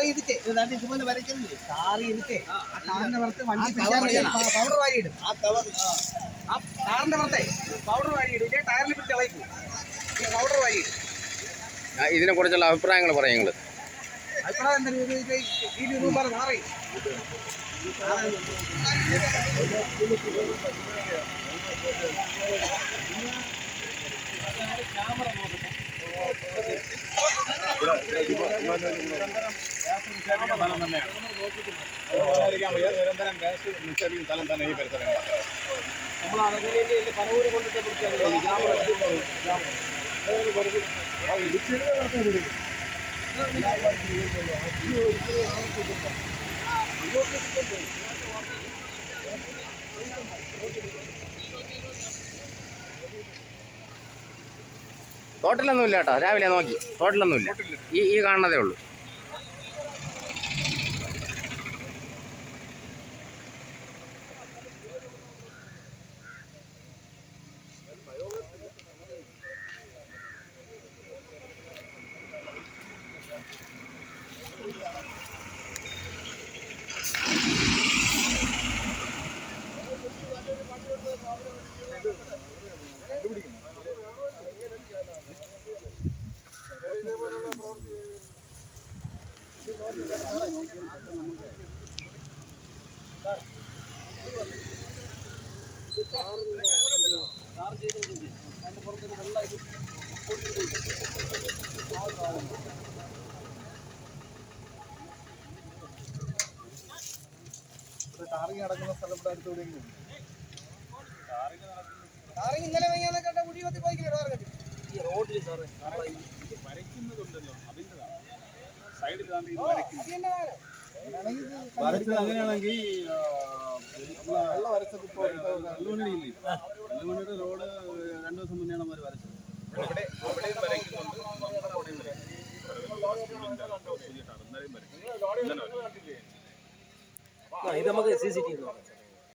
ചെയ്തിട്ടേ. ഇതാണ്ട് ഇതുപോലെ വരയ്ക്കുന്നില്ലേ? ടാർ ചെയ്തിട്ടേ. ആ ടാറിന്റെ പുറത്ത് വണ്ടി. പൗഡർ വാരിയിടും. ആ കവർ ആ. ടാറിന്റെ പുറത്തെ പൗഡർ വാരിയിടും. ഇല്ലേ ടയറിൽ പിടിച്ച് ഇളക്കും ഈ പൗഡർ വാരിയിടും. ഇതിനെ കുറിച്ചുള്ള അഭിപ്രായങ്ങൾ പറയും നിങ്ങൾ അഭിപ്രായം എന്താ? ഇത് ഇത് ഈ രൂപം മാറി ടോട്ടലൊന്നുമില്ല കേട്ടോ. രാവിലെ നോക്കി. ഹോട്ടലൊന്നുമില്ല ഈ ഈ കാണുന്നതേ ഉള്ളൂ. ടാറിങ് നടക്കുന്ന സ്ഥലം ഇന്നലെ വൈകുന്നേരം കണ്ട മുടി വരച്ചത് അങ്ങനെയാണെങ്കിൽ വെള്ള വരച്ചത് ഇപ്പോൾ കല്ലുമണിയില്ലേ കല്ലുമണിയുടെ റോഡ് രണ്ടു ദിവസം മുന്നെയാണ് അവർ വരച്ചത്. ഇത് നമുക്ക് സി സി ടി വി